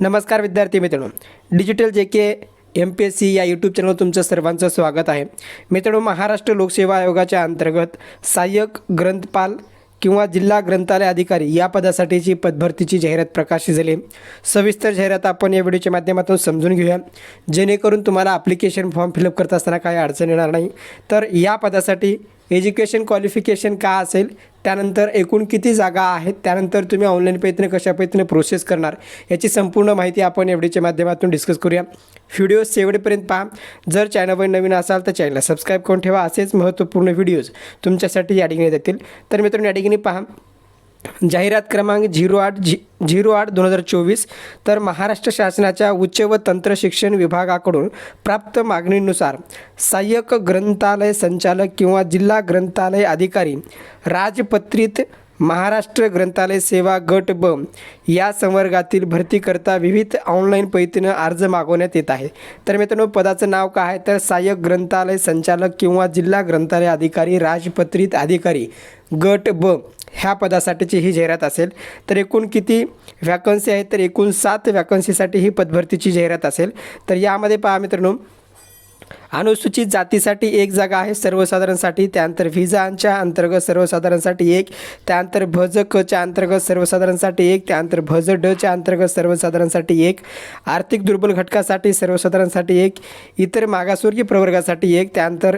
नमस्कार विद्यार्थी मित्रांनो. Digital J K M P S C या यूट्यूब चॅनलवर तुमचं सर्वांचं स्वागत आहे. मित्रांनो महाराष्ट्र लोकसेवा आयोगाच्या अंतर्गत सहाय्यक ग्रंथपाल किंवा जिल्हा ग्रंथालय अधिकारी या पदासाठीची पदभरतीची जाहिरात प्रकाशित झाली. सविस्तर जाहिरात आपण या व्हिडिओच्या माध्यमातून समजून घेऊया. जेणेकरून तुम्हाला ॲप्लिकेशन फॉर्म फिलअप करत असताना काही अडचण येणार नाही. तर या पदासाठी एज्युकेशन क्वालिफिकेशन का असेल? त्यानंतर एकूण किती जागा आहेत? त्यानंतर तुम्ही ऑनलाईन पद्धतीने कशा पद्धतीने प्रोसेस करणार? याची संपूर्ण माहिती आपण एवढीच्या माध्यमातून डिस्कस करूया. व्हिडिओ शेवटपर्यंत पहा. जर चॅनलवर नवीन असाल तर चॅनलला सबस्क्राईब करून ठेवा. असेच महत्त्वपूर्ण व्हिडिओज तुमच्यासाठी या ठिकाणी जातील तर मित्रांनो या ठिकाणी पहा. जाहिरात क्रमांक झिरो आठ झि झिरो आठ दोन हजार चोवीस तर महाराष्ट्र शासनाच्या उच्च व तंत्र शिक्षण विभागाकडून प्राप्त मागणीनुसार सहाय्यक ग्रंथालय संचालक किंवा जिल्हा ग्रंथालय अधिकारी राजपत्रित महाराष्ट्र ग्रंथालय सेवा गट ब या संवर्गातील भरतीकरता विविध ऑनलाईन पद्धतीनं अर्ज मागवण्यात येत आहे. तर मित्रांनो पदाचं नाव काय आहे? तर सहाय्यक ग्रंथालय संचालक किंवा जिल्हा ग्रंथालय अधिकारी राजपत्रित अधिकारी गट ब ह्या पदासाठीची ही जाहिरात असेल तर एकूण किती वॅकन्सी आहेत तर एकूण सात वॅकन्सीसाठी ही पदभरतीची जाहिरात असेल. तर यामध्ये पहा मित्रांनो अनुसूचित जातीसाठी एक जागा आहे. सर्वसाधारणसाठी त्यानंतर व्हिजांच्या अंतर्गत सर्वसाधारणसाठी एक त्यानंतर भज कच्या अंतर्गत सर्वसाधारणसाठी एक त्यानंतर भज डच्या अंतर्गत सर्वसाधारणसाठी एक आर्थिक दुर्बल घटकासाठी सर्वसाधारणसाठी एक इतर मागासवर्गीय प्रवर्गासाठी एक त्यानंतर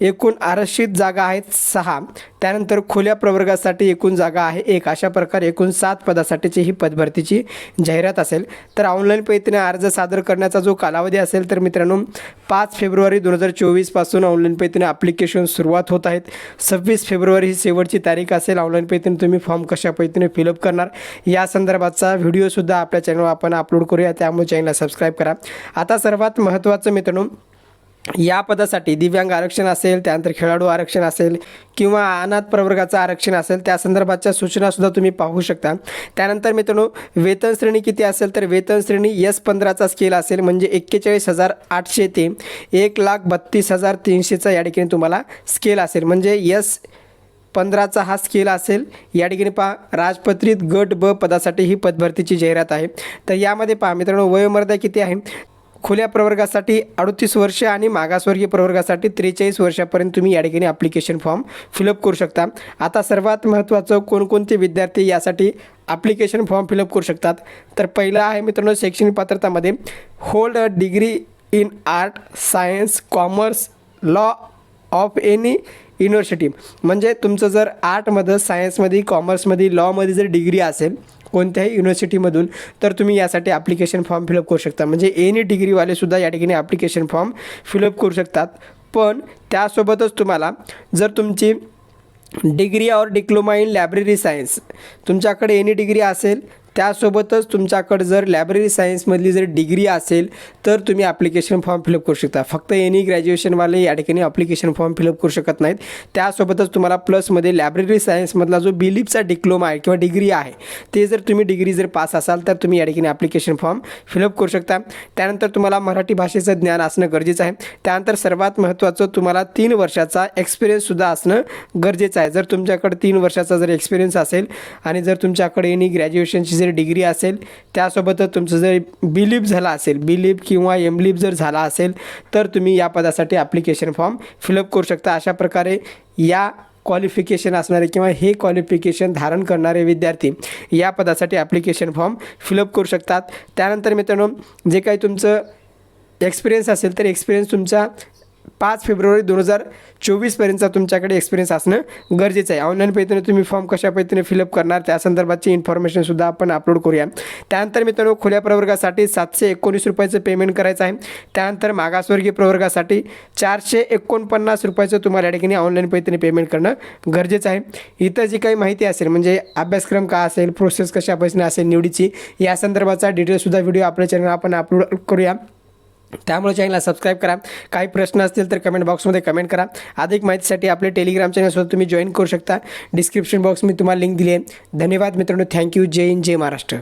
एकूण आरक्षित जागा आहेत सहा. त्यानंतर खुल्या प्रवर्गासाठी एकूण जागा आहे एक. अशा प्रकारे एकूण सात पदासाठीची ही पदभरतीची जाहिरात असेल. तर ऑनलाईन पद्धतीने अर्ज सादर करण्याचा जो कालावधी असेल तर मित्रांनो पाच फेब्रुवारी दोन हजार चोवीसपासून ऑनलाईन पद्धतीने ॲप्लिकेशन सुरुवात होत आहेत. सव्वीस फेब्रुवारी ही शेवटची तारीख असेल. ऑनलाईन पद्धतीने तुम्ही फॉर्म कशा पद्धतीने फिलअप करणार? या संदर्भाचा व्हिडिओसुद्धा आपल्या चॅनलवर आपण अपलोड करूया. त्यामुळे चॅनलला सबस्क्राईब करा. आता सर्वात महत्त्वाचं मित्रांनो या पदासाठी दिव्यांग आरक्षण असेल त्यानंतर खेळाडू आरक्षण असेल किंवा अनाथ प्रवर्गाचं आरक्षण असेल त्या संदर्भाच्या सूचनासुद्धा तुम्ही पाहू शकता. त्यानंतर मित्रांनो वेतन श्रेणी किती असेल तर वेतन श्रेणी यस पंधराचा स्केल असेल म्हणजे एक्केचाळीस हजार आठशे ते एक लाख बत्तीस हजार तीनशेचा या ठिकाणी तुम्हाला स्केल असेल. म्हणजे यस पंधराचा हा स्केल असेल. या ठिकाणी पहा राजपत्रित गट ब पदासाठी ही पदभरतीची जाहिरात आहे. तर यामध्ये पहा मित्रांनो वयोमर्यादा किती आहे? खुल्या प्रवर्गासाठी अडतीस वर्ष आणि मागासवर्गीय प्रवर्गासाठी त्रेचाळीस वर्षापर्यंत तुम्ही या ठिकाणी ॲप्लिकेशन फॉर्म फिलअप करू शकता. आता सर्वात महत्त्वाचं कोणकोणते विद्यार्थी यासाठी ॲप्लिकेशन फॉर्म फिलअप करू शकतात? तर पहिलं आहे मित्रांनो शैक्षणिक पात्रतामध्ये hold a degree in art science commerce law of any university म्हणजे तुमचं जर आर्टमध्ये सायन्समध्ये कॉमर्समध्ये लॉमध्ये जर डिग्री असेल कोणत्याही युनिव्हर्सिटीमधून तर तुम्ही यासाठी ॲप्लिकेशन फॉर्म फिलअप करू शकता. म्हणजे एनी डिग्रीवालेसुद्धा या ठिकाणी ॲप्लिकेशन फॉर्म फिलअप करू शकतात. पण त्यासोबतच तुम्हाला जर तुमची डिग्री और डिप्लोमा इन लायब्ररी सायन्स तुमच्याकडे एनी डिग्री असेल त्यासोबतच तुमच्याकडे जर लायब्ररी सायन्समधली जर डिग्री असेल तर तुम्ही ॲप्लिकेशन फॉर्म फिलअप करू शकता. फक्त एनी ग्रॅज्युएशनवाले या ठिकाणी ॲप्लिकेशन फॉर्म फिलअप करू शकत नाहीत. त्यासोबतच तुम्हाला प्लसमध्ये लायब्ररी सायन्समधला जो बिलीपचा डिप्लोमा आहे किंवा डिग्री आहे ते जर तुम्ही डिग्री जर पास असाल तर तुम्ही या ठिकाणी ॲप्लिकेशन फॉर्म फिलअप करू शकता. त्यानंतर तुम्हाला मराठी भाषेचं ज्ञान असणं गरजेचं आहे. त्यानंतर सर्वात महत्त्वाचं तुम्हाला तीन वर्षाचा एक्सपिरियन्ससुद्धा असणं गरजेचं आहे. जर तुमच्याकडे तीन वर्षाचा जर एक्सपिरियन्स असेल आणि जर तुमच्याकडे एनी ग्रॅज्युएशनची जर डिग्री असेल त्यासोबतच तुमचं जर बिलीप झाला असेल बिलीप किंवा एमलिप जर झाला असेल तर तुम्ही या पदासाठी ॲप्लिकेशन फॉर्म फिलअप करू शकता. अशा प्रकारे या क्वालिफिकेशन असणारे किंवा हे क्वालिफिकेशन धारण करणारे विद्यार्थी या पदासाठी ॲप्लिकेशन फॉर्म फिलअप करू शकतात. त्यानंतर मित्रांनो जे काही तुमचं एक्सपिरियन्स असेल तर एक्सपिरियन्स तुमचा पाच फेब्रुवारी दोन हजार चोवीसपर्यंतचा तुमच्याकडे एक्सपिरियन्स असणं गरजेचं आहे. ऑनलाईन पद्धतीने तुम्ही फॉर्म कशा पद्धतीने फिलअप करणार त्या संदर्भाची इन्फॉर्मेशनसुद्धा आपण अपलोड करूया. त्यानंतर मित्रांनो खुल्या प्रवर्गासाठी सातशे एकोणीस रुपयाचं पेमेंट करायचं आहे. त्यानंतर मागासवर्गीय प्रवर्गासाठी चारशे एकोणपन्नास रुपयाचं तुम्हाला या ठिकाणी ऑनलाईन पद्धतीने पेमेंट करणं गरजेचं आहे. इतर जी काही माहिती असेल म्हणजे अभ्यासक्रम का असेल प्रोसेस कशा पद्धतीने असेल निवडीची या संदर्भाचा डिटेलसुद्धा व्हिडिओ आपल्या चॅनल आपण अपलोड करूया. त्यामुळे चॅनलला सबस्क्राईब करा. काही प्रश्न असतील तर कमेंट बॉक्समध्ये कमेंट करा. अधिक माहितीसाठी आपले टेलिग्राम चॅनलसुद्धा तुम्ही जॉईन करू शकता. डिस्क्रिप्शन बॉक्स मी तुम्हाला लिंक दिली आहे. धन्यवाद मित्रांनो. थँक्यू जय हिंद जय महाराष्ट्र.